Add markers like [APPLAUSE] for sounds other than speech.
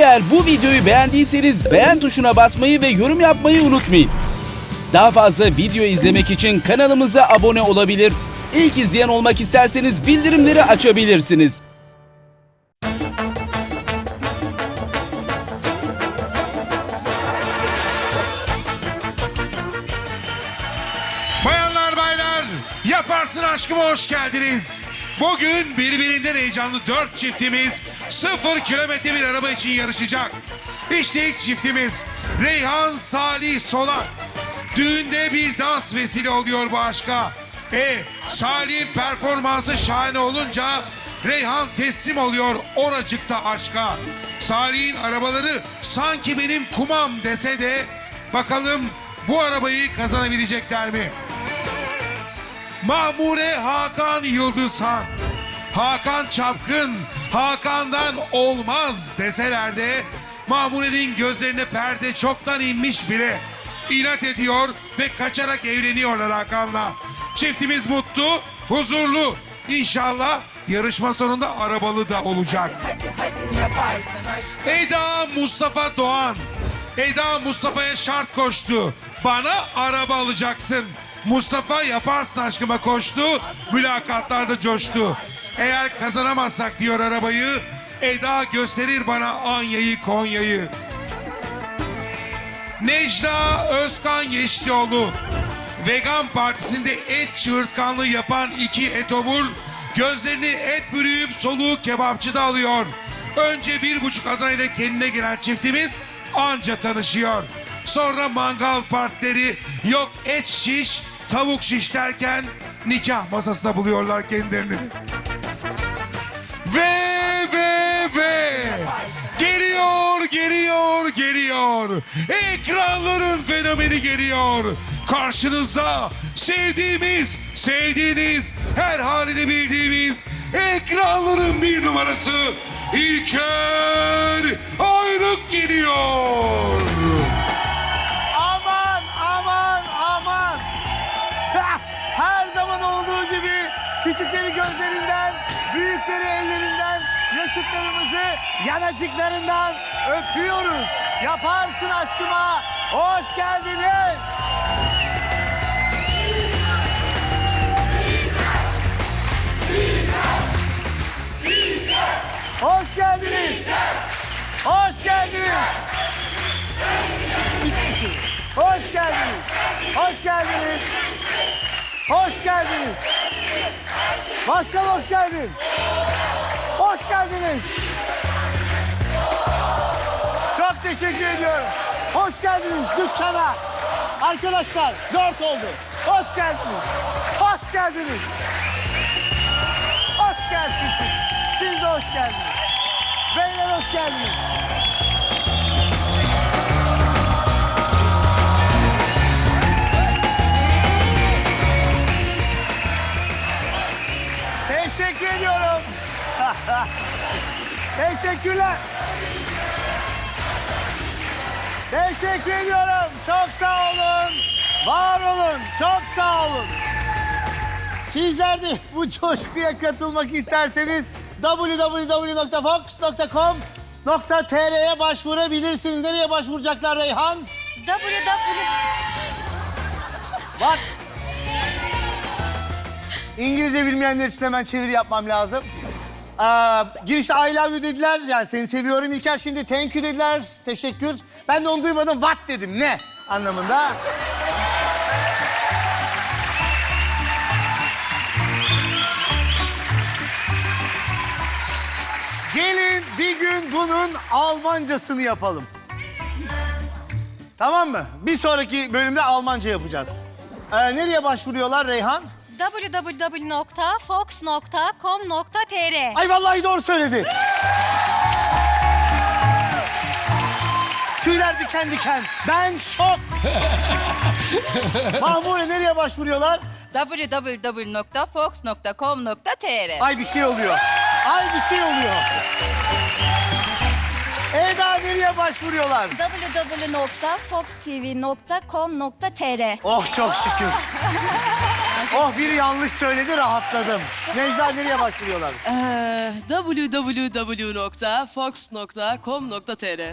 Eğer bu videoyu beğendiyseniz beğen tuşuna basmayı ve yorum yapmayı unutmayın. Daha fazla video izlemek için kanalımıza abone olabilir. İlk izleyen olmak isterseniz bildirimleri açabilirsiniz. Bayanlar baylar yaparsın aşkıma hoş geldiniz. Bugün birbirinden heyecanlı dört çiftimiz sıfır kilometre bir araba için yarışacak. İşte ilk çiftimiz Reyhan Salih Solak. Düğünde bir dans vesile oluyor bu aşka. E Salih'in performansı şahane olunca Reyhan teslim oluyor oracıkta aşka. Salih'in arabaları sanki benim kumam dese de bakalım bu arabayı kazanabilecekler mi? Mahmure Hakan Yıldızhan. Hakan Çapkın, Hakan'dan olmaz deseler de Mahmure'nin gözlerine perde çoktan inmiş bile. İnat ediyor ve kaçarak evleniyorlar Hakan'la. Çiftimiz mutlu, huzurlu. İnşallah yarışma sonunda arabalı da olacak. Eda Mustafa Doğan. Eda Mustafa'ya şart koştu. Bana araba alacaksın. Mustafa yaparsın aşkıma koştu. Mülakatlarda coştu. Eğer kazanamazsak diyor arabayı. Eda gösterir bana Anya'yı Konya'yı. Necla Özkan Yeşilioğlu. Vegan Partisi'nde et çığırtkanlığı yapan iki etobur gözlerini et bürüyüp soluğu kebapçıda alıyor. Önce bir buçuk Adana ile kendine gelen çiftimiz anca tanışıyor. Sonra mangal partileri yok et şiş, tavuk şiş derken nikah masasında buluyorlar kendilerini. Ve ve ve geliyor geliyor geliyor ekranların fenomeni geliyor karşınızda sevdiğimiz sevdiğiniz her halini bildiğimiz ekranların bir numarası İlker Ayrık geliyor. Küçükleri gözlerinden, büyükleri ellerinden, yaşıtlarımızı yanacıklarından öpüyoruz. Yaparsın aşkıma. Hoş geldiniz. Hoş geldiniz. Hoş geldiniz. Üç kişi. Hoş geldiniz. Hoş geldiniz. Hoş geldiniz. Başkan hoş geldin. Hoş geldiniz. Çok teşekkür ediyorum. Hoş geldiniz dükkana. Arkadaşlar dört oldu. Hoş geldiniz. Hoş geldiniz. Hoş geldiniz. Siz de hoş geldiniz. Beyler hoş geldiniz. Teşekkürler. Teşekkür ediyorum. Çok sağ olun. Var olun. Çok sağ olun. Sizler de [LAUGHS] bu coşkuya katılmak isterseniz www.fox.com.tr'ye başvurabilirsiniz. Nereye başvuracaklar Reyhan? www. Bak. İngilizce bilmeyenler için hemen çeviri yapmam lazım. Aa, girişte I love you dediler. Yani seni seviyorum İlker. Şimdi thank you dediler. Teşekkür. Ben de onu duymadım. What dedim. Ne? Anlamında. Gelin bir gün bunun Almancasını yapalım. Tamam mı? Bir sonraki bölümde Almanca yapacağız. Ee, nereye başvuruyorlar Reyhan? www.fox.com.tr Ay vallahi doğru söyledi. Tüyler diken diken. Ben şok. [LAUGHS] Mahmure nereye başvuruyorlar? www.fox.com.tr Ay bir şey oluyor. Ay bir şey oluyor. Nereye başvuruyorlar? www.foxtv.com.tr Oh çok şükür. [LAUGHS] Oh biri yanlış söyledi rahatladım. Necla nereye başvuruyorlar? Ee, www.fox.com.tr